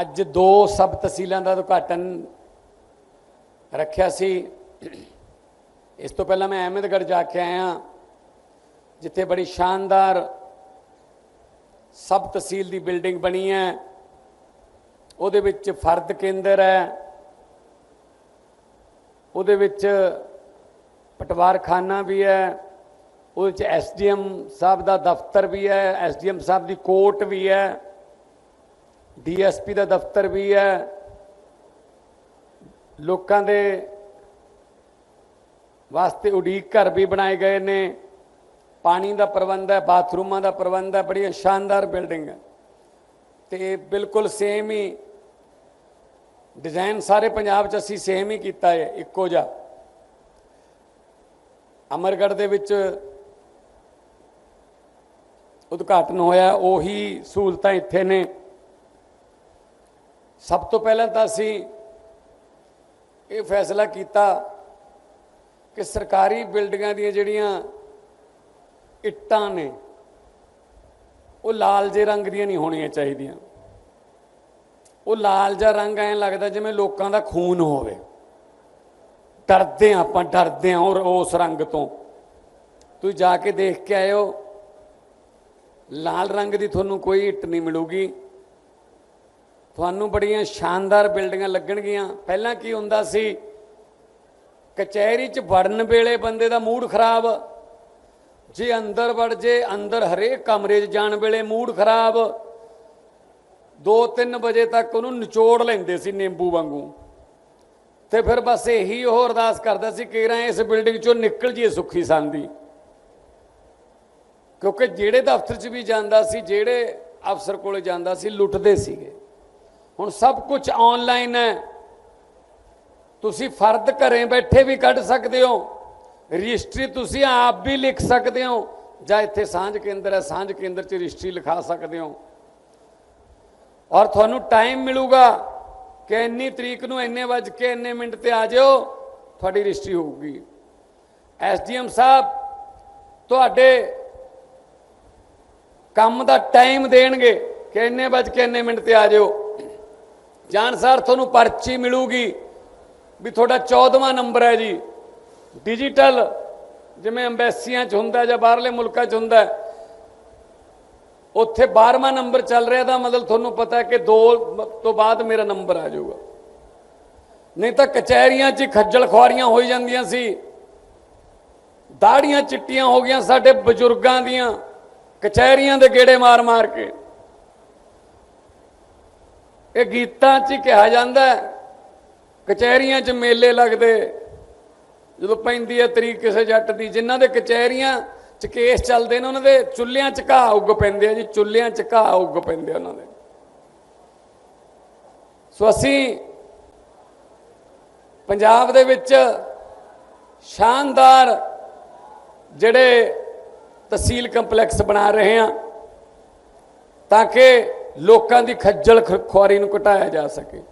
ਅੱਜ ਦੋ ਸਬ ਤਹਿਸੀਲਾਂ ਦਾ ਉਦਘਾਟਨ ਰੱਖਿਆ ਸੀ। ਇਸ ਤੋਂ ਪਹਿਲਾਂ ਮੈਂ ਅਹਿਮਦਗੜ੍ਹ ਜਾ ਕੇ ਆਇਆ, ਜਿੱਥੇ ਬੜੀ ਸ਼ਾਨਦਾਰ ਸਬ ਤਹਿਸੀਲ ਦੀ ਬਿਲਡਿੰਗ ਬਣੀ ਹੈ। ਉਹਦੇ ਵਿੱਚ ਫਰਦ ਕੇਂਦਰ ਹੈ। ਉਹਦੇ ਵਿੱਚ ਪਟਵਾਰਖਾਨਾ ਵੀ ਹੈ। ਉਹਦੇ ਵਿੱਚ ਐਸਡੀਐਮ ਸਾਹਿਬ ਦਾ ਦਫ਼ਤਰ ਵੀ ਹੈ। ਐਸਡੀਐਮ ਸਾਹਿਬ ਦੀ ਕੋਰਟ ਵੀ ਹੈ। ਡੀਐਸਪੀ ਦਾ ਦਫ਼ਤਰ ਵੀ ਹੈ। ਲੋਕਾਂ ਦੇ ਵਾਸਤੇ ਉਡੀਕ ਘਰ ਵੀ ਬਣਾਏ ਗਏ ਨੇ। ਪਾਣੀ ਦਾ ਪ੍ਰਬੰਧ ਹੈ, ਬਾਥਰੂਮਾਂ ਦਾ ਪ੍ਰਬੰਧ ਹੈ ਬੜੀ ਸ਼ਾਨਦਾਰ ਬਿਲਡਿੰਗ ਹੈ। ਤੇ ਬਿਲਕੁਲ ਸੇਮ ਹੀ ਡਿਜ਼ਾਈਨ ਸਾਰੇ ਪੰਜਾਬ 'ਚ ਅਸੀਂ ਸੇਮ ਹੀ ਕੀਤਾ ਹੈ, ਇੱਕੋ ਜਿਹਾ। ਅਮਰਗੜ੍ਹ ਦੇ ਵਿੱਚ ਉਦਘਾਟਨ ਹੋਇਆ, ਉਹੀ ਸਹੂਲਤਾਂ ਇੱਥੇ ਨੇ। ਸਭ ਤੋਂ ਪਹਿਲਾਂ ਤਾਂ ਅਸੀਂ ਇਹ ਫੈਸਲਾ ਕੀਤਾ ਕਿ ਸਰਕਾਰੀ ਬਿਲਡਿੰਗਾਂ ਦੀਆਂ ਜਿਹੜੀਆਂ ਇੱਟਾਂ ਨੇ, ਉਹ ਲਾਲ ਜੇ ਰੰਗ ਦੀਆਂ ਨਹੀਂ ਹੋਣੀਆਂ ਚਾਹੀਦੀਆਂ। ਉਹ ਲਾਲ ਜਿਹਾ ਰੰਗ ਐਂ ਲੱਗਦਾ ਜਿਵੇਂ ਲੋਕਾਂ ਦਾ ਖੂਨ ਹੋਵੇ। ਡਰਦੇ ਹਾਂ ਆਪਾਂ, ਡਰਦੇ ਹਾਂ ਔਰ ਉਸ ਰੰਗ ਤੋਂ। ਤੁਸੀਂ ਜਾ ਕੇ ਦੇਖ ਕੇ ਆਇਓ। ਲਾਲ ਰੰਗ ਦੀ ਤੁਹਾਨੂੰ ਕੋਈ ਇੱਟ ਨਹੀਂ ਮਿਲੂਗੀ। ਤੁਹਾਨੂੰ ਬੜੀਆਂ ਸ਼ਾਨਦਾਰ ਬਿਲਡਿੰਗਾਂ ਲੱਗਣਗੀਆਂ। ਪਹਿਲਾਂ ਕੀ ਹੁੰਦਾ ਸੀ? ਕਚਹਿਰੀ 'ਚ ਵੜਨ ਵੇਲੇ ਬੰਦੇ ਦਾ ਮੂਡ ਖਰਾਬ। ਜੇ ਅੰਦਰ ਵੜ ਜੇ, ਅੰਦਰ ਹਰੇਕ ਕਮਰੇ 'ਚ ਜਾਣ ਵੇਲੇ ਮੂਡ ਖਰਾਬ। 2-3 ਵਜੇ ਤੱਕ ਉਹਨੂੰ ਨਿਚੋੜ ਲੈਂਦੇ ਸੀ ਨਿੰਬੂ ਵਾਂਗੂ। ਤੇ ਫਿਰ ਬਸ ਇਹੀ ਉਹ ਅਰਦਾਸ ਕਰਦਾ ਸੀ ਕਿ ਰਾਂ ਇਸ ਬਿਲਡਿੰਗ 'ਚੋਂ ਨਿਕਲ ਜੀਏ ਸੁੱਖੀ ਸੰਦੀ ਕਿਉਂਕਿ ਜਿਹੜੇ ਦਫ਼ਤਰ 'ਚ ਵੀ ਜਾਂਦਾ ਸੀ, ਜਿਹੜੇ ਅਫਸਰ ਕੋਲੇ ਜਾਂਦਾ ਸੀ, ਲੁੱਟਦੇ ਸੀਗੇ। ਹੁਣ ਸਭ ਕੁਝ ਆਨਲਾਈਨ ਹੈ। ਤੁਸੀਂ ਫਰਦ ਘਰੇ ਬੈਠੇ ਵੀ ਕੱਢ ਸਕਦੇ ਹੋ। ਰਜਿਸਟਰੀ ਤੁਸੀਂ ਆਪ ਵੀ ਲਿਖ ਸਕਦੇ ਹੋ। ਜਾਂ ਇੱਥੇ ਸਾਂਝ ਕੇਂਦਰ ਹੈ, ਸਾਂਝ ਕੇਂਦਰ 'ਚ ਰਜਿਸਟਰੀ ਲਿਖਾ ਸਕਦੇ ਹੋ। ਔਰ ਤੁਹਾਨੂੰ ਟਾਈਮ ਮਿਲੂਗਾ ਕਿ ਇੰਨੀ ਤਰੀਕ ਨੂੰ ਇੰਨੇ ਵਜ ਕੇ ਇੰਨੇ ਮਿੰਟ ਤੇ ਆ ਜਾਓ, ਤੁਹਾਡੀ ਰਜਿਸਟਰੀ ਹੋਊਗੀ। ਐਸਡੀਐਮ ਸਾਹਿਬ, ਤੁਹਾਡੇ ਕੰਮ ਦਾ ਟਾਈਮ ਦੇਣਗੇ ਕਿ ਇੰਨੇ ਵਜ ਕੇ ਇੰਨੇ ਮਿੰਟ ਤੇ ਆ ਜਾਓ। ਜਾਣ ਜਾਣਸਾਰ ਤੁਹਾਨੂੰ ਪਰਚੀ ਮਿਲੂਗੀ ਵੀ ਤੁਹਾਡਾ 14ਵਾਂ ਨੰਬਰ ਹੈ ਜੀ। ਡਿਜੀਟਲ ਜਿਵੇਂ ਐਮਬੈਸੀਆਂ 'ਚ ਹੁੰਦਾ ਜਾਂ ਬਾਹਰਲੇ ਮੁਲਕਾਂ 'ਚ ਹੁੰਦਾ, ਉੱਥੇ 12ਵਾਂ ਨੰਬਰ ਚੱਲ ਰਿਹਾ ਤਾਂ ਮਤਲਬ ਤੁਹਾਨੂੰ ਪਤਾ ਕਿ 2 ਤੋਂ ਬਾਅਦ ਮੇਰਾ ਨੰਬਰ ਆ ਜਾਊਗਾ। ਨਹੀਂ ਤਾਂ ਕਚਹਿਰੀਆਂ 'ਚ ਹੀ ਖੱਜਲ ਖੁਆਰੀਆਂ ਹੋਈ ਜਾਂਦੀਆਂ ਸੀ। ਦਾੜੀਆਂ ਚਿੱਟੀਆਂ ਹੋ ਗਈਆਂ ਸਾਡੇ ਬਜ਼ੁਰਗਾਂ ਦੀਆਂ, ਕਚਹਿਰੀਆਂ ਦੇ ਗੇੜੇ ਮਾਰ-ਮਾਰ ਕੇ। ਇਹ ਗੀਤਾਂ 'ਚ ਹੀ ਕਿਹਾ ਜਾਂਦਾ ਕਚਹਿਰੀਆਂ 'ਚ ਮੇਲੇ ਲੱਗਦੇ, ਜਦੋਂ ਪੈਂਦੀ ਹੈ ਤਰੀਕ ਕਿਸੇ ਜੱਟ ਦੀ, ਜਿਨ੍ਹਾਂ ਦੇ ਕਚਹਿਰੀਆਂ 'ਚ ਕੇਸ ਚੱਲਦੇ ਨੇ, ਉਹਨਾਂ ਦੇ ਚੁੱਲ੍ਹਿਆਂ 'ਚ ਘਾਹ ਉੱਗ ਪੈਂਦੇ ਆ ਜੀ, ਚੁੱਲ੍ਹਿਆਂ 'ਚ ਘਾਹ ਉੱਗ ਪੈਂਦੇ ਆ ਉਹਨਾਂ ਦੇ। ਸੋ ਅਸੀਂ ਪੰਜਾਬ ਦੇ ਵਿੱਚ ਸ਼ਾਨਦਾਰ ਜਿਹੜੇ ਤਹਿਸੀਲ ਕੰਪਲੈਕਸ ਬਣਾ ਰਹੇ ਹਾਂ, ਤਾਂ ਕਿ ਲੋਕਾਂ ਦੀ ਖੱਜਲ ਖੁਆਰੀ ਨੂੰ ਘਟਾਇਆ ਜਾ ਸਕੇ।